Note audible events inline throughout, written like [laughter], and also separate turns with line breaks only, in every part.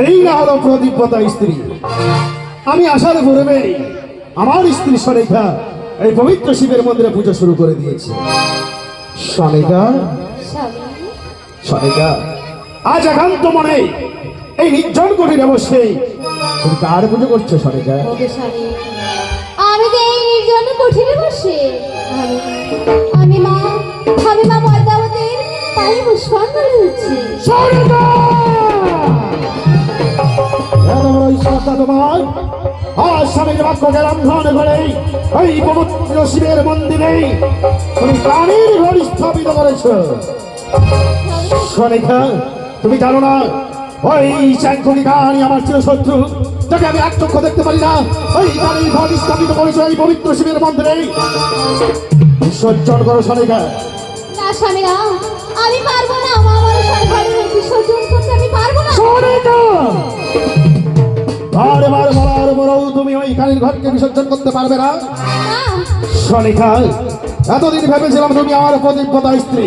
এই না হলো প্রদীপতা স্ত্রী। আমি আসার পূর্বে আমার স্ত্রী সনেকা এই পবিত্র শিবের মন্দিরে পুজো শুরু করে দিয়েছে। সনেকা? সনেকা, আজ একান্ত মনে এই নির্জন কঠিন অবশ্যই তুমি কার পুজো করছ, সনেকা?
আমি মা আমি মা পায়ে পুষ্পাঞ্জলি দিচ্ছি
এই পবিত্র শিবের মন্দিরে তুমি প্রাণীর ঘর স্থাপিত করেছ সনেকা তুমি জানো না, ওই চ্যাঙ্কুনি গানি আমার ছিল শত্রু যাকে আমি এক চক্ষু দেখতে পারি না, ওই গাড়ির ঘর স্থাপিত করেছ এই পবিত্র শিবের মন্দিরে। বিসর্জন করো সনেকা
না স্বামী না। আমি পারব না আমার ঘরে বিসর্জন করতে আমি পারব না।
সনেকা বারবার বলার পরেও তুমি ওই গাড়ির ঘরকে বিসর্জন করতে পারবে না। সনিকা এতদিন ভেবেছিলাম তুমি আমার প্রতিপদা স্ত্রী।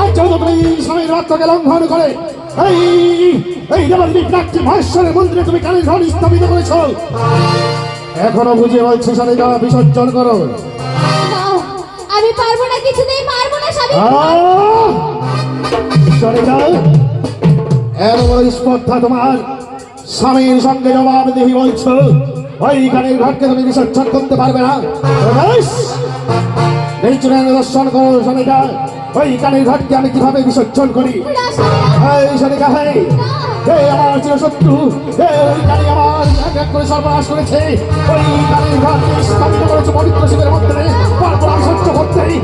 আজ যেহেতু তুমি স্বামীর বাক্যকে লঙ্ঘন করে এই এই দেবাদেবী প্রাকৃতিক মহেশ্বরের মন্দিরে তুমি কালীর ঘর স্থাপিত করেছ। এখনও বুঝে বলছি সনিকা বিসর্জন করো।
আমি পারব না কিছুতেই পারব না স্বামী।
আহ! সনিকা এত বড় স্পর্ধা তোমার। স্বামীর সঙ্গে জবাব দেহি বলছো। ওই কালীর ঘরকে তুমি বিসর্জন করতে পারবে না! এই দর্শন করো সনিকা ওই কালীর ঘরকে আমি কীভাবে বিসর্জন করি? এই সনিকা হে আমার চির শত্রু হে ওই কালী আমার এক করে সর্বনাশ করেছে। ওই কালীর ঘরকে স্থাপিত করেছে পবিত্র শিবের মধ্যে তারপর আমি সহ্য করতেই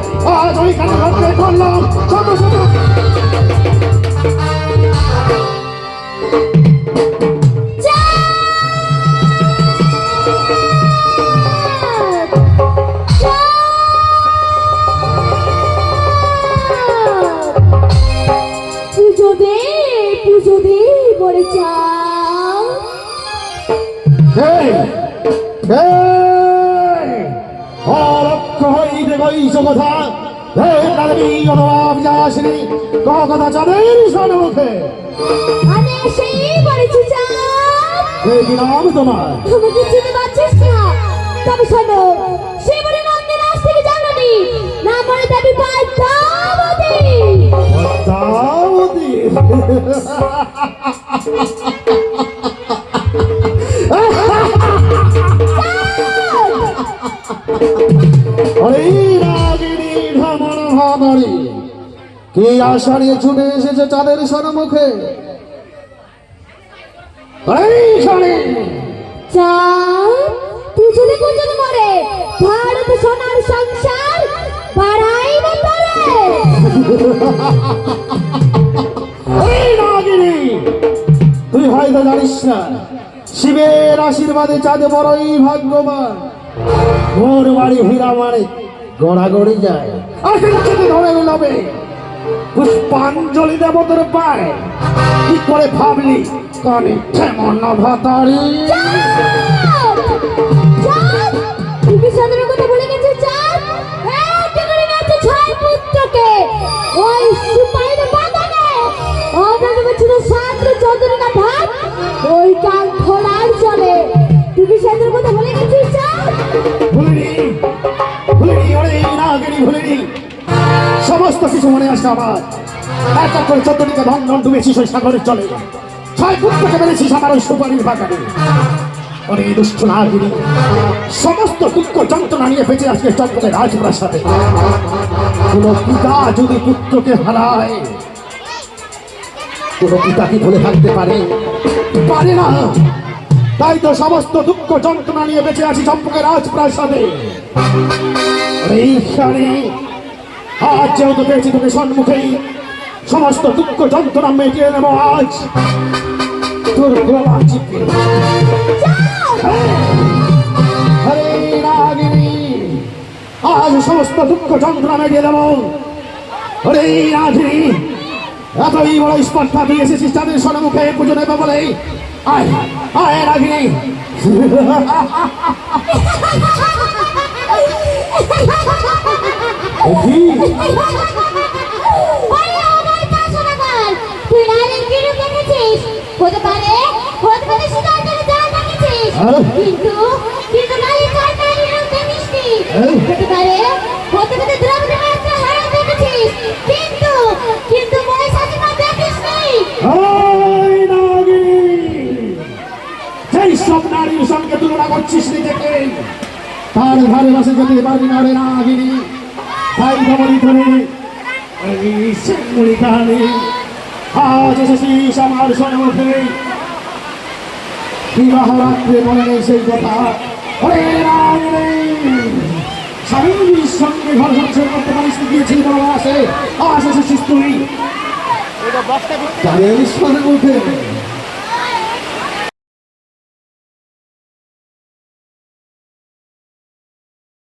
আজ ওই কালীর ঘরকে করলাম।
পুজো দে পুজো দে মরে চাও
কথা চাঁদের সন্মুখে।
আমি সেই মরেছি চাও
এই কি নাম তোমার?
তুমি কি চিনতে পারছিস না? তবে শোনো শিবরে নন্দী নাচ থেকে জানানি না মরে দেবী পাইতাবতী
পদ্মাবতী অরে ভাবরি কি আশা নিয়ে ছুটে এসেছে সন্মুখে
মরে ভারত সোনার সংসার বাড়াই
তুই হয়তো জানিস না শিবের আশীর্বাদে চাঁদে বড়ই ভাগ্যবান। মোর বাড়ি হীরা মানে গড়াগড়ি যায়। আর কিন্তু ধরে লবে পুষ্পাঞ্জলি দেব তোর পায়। কি করে ভাবলি? কানে কেমন ভাতারি
কথা বলে গেছে চাঁদ একটা করে নাচে ছয় পুত্রকে ওই বাগানে সাত ভাত কাল খোলার চলে কথা বলে গেছিস?
মনে আসে আমার এক এক করে সাগরের চলে। ছয় পুত্রকে মেরেছিস আমার ওই সুপারির বাগানে। ওরে দুষ্ট নাগিনী। সমস্ত দুঃখ যন্ত্রণা নিয়ে বেঁচে আজকে চন্দ্রের রাজপ্রাসাদে। কোন পিতা যদি পুত্রকে হারায়, কোন পিতা কি ভুলে থাকতে পারে পারে না। তাই তো সমস্ত দুঃখ যন্ত্রণা নিয়ে বেঁচে আছি চম্পকের রাজপ্রাসাদে। এইখানে আজ যেহেতু পেয়েছি তোকে সম্মুখেই সমস্ত দুঃখ যন্ত্রণা মেটিয়ে নেব আজ। তোর গলা চিপে হরে আজ সমস্ত দুঃখ যন্ত্রণা মেটিয়ে দেব হরে রাগিনী, এতই বড় স্পর্ধা তুই এসেছিস তাদের সম্মুখে পুজো নেবে বলে। আয় আয় [laughs]
সেই
হ্যাঁ। সব নারীর সঙ্গে করছিস নিজেকে তার ভালোবাসা যেতে পারবি না রে নাগিনী তাই খবরই ধরে এই শিমুলি কানে আজ এসেছিস আমার সন্মুখে বিবাহ রাত্রে মনে নেই সেই কথা। ওরে নাগিনী স্বামীর সঙ্গে ঘর সংসার করতে পারিস গিয়েছিল বাবা আসে। আজ এসেছিস তুই। তাদের সন্মুখে